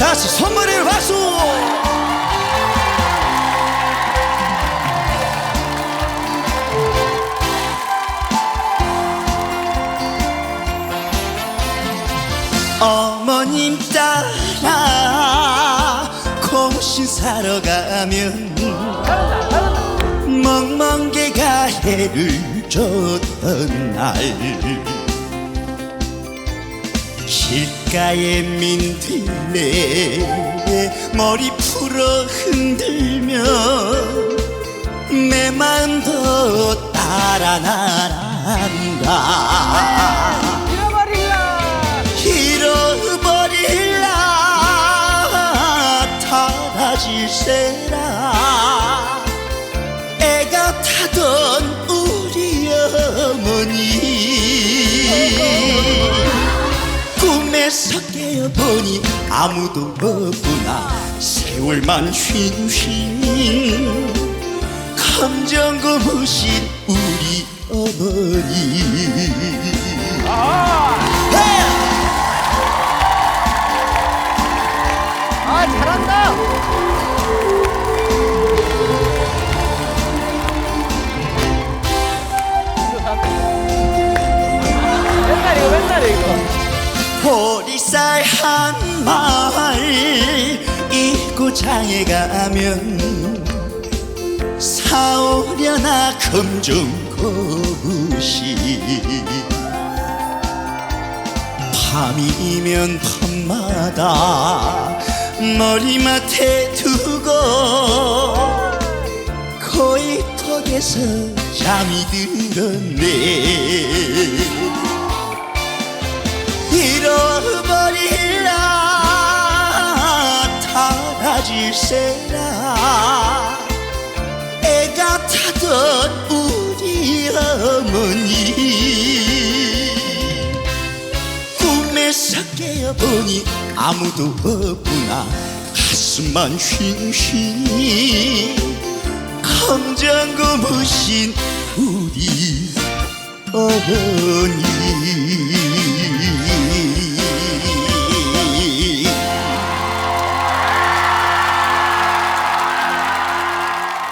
다시 선물을 박수 어머님 따라 공신 사러 가면 멍멍개가 해를 줬던 날 길가에 민들레 머리 풀어 흔들며 내 마음도 따라 날아간다. 잃어버릴라 타라질세라 깨어보니 아무도 없구나 세월만 쉰쉰 감정 고무신 우리 어머니 헤이! 아 잘한다. 맨날 이거 맨날 이거. 보리쌀 한 마을 이고장에 가면 사오려나 금중고시. 밤이면 밤마다 머리맡에 두고 고이턱에서 잠이 들었네 타라질세라. 애가 타던 우리 어머니. 꿈에서 깨어보니 아무도 없구나. 가슴만 쉰쉰 감정 고무신 우리 어머니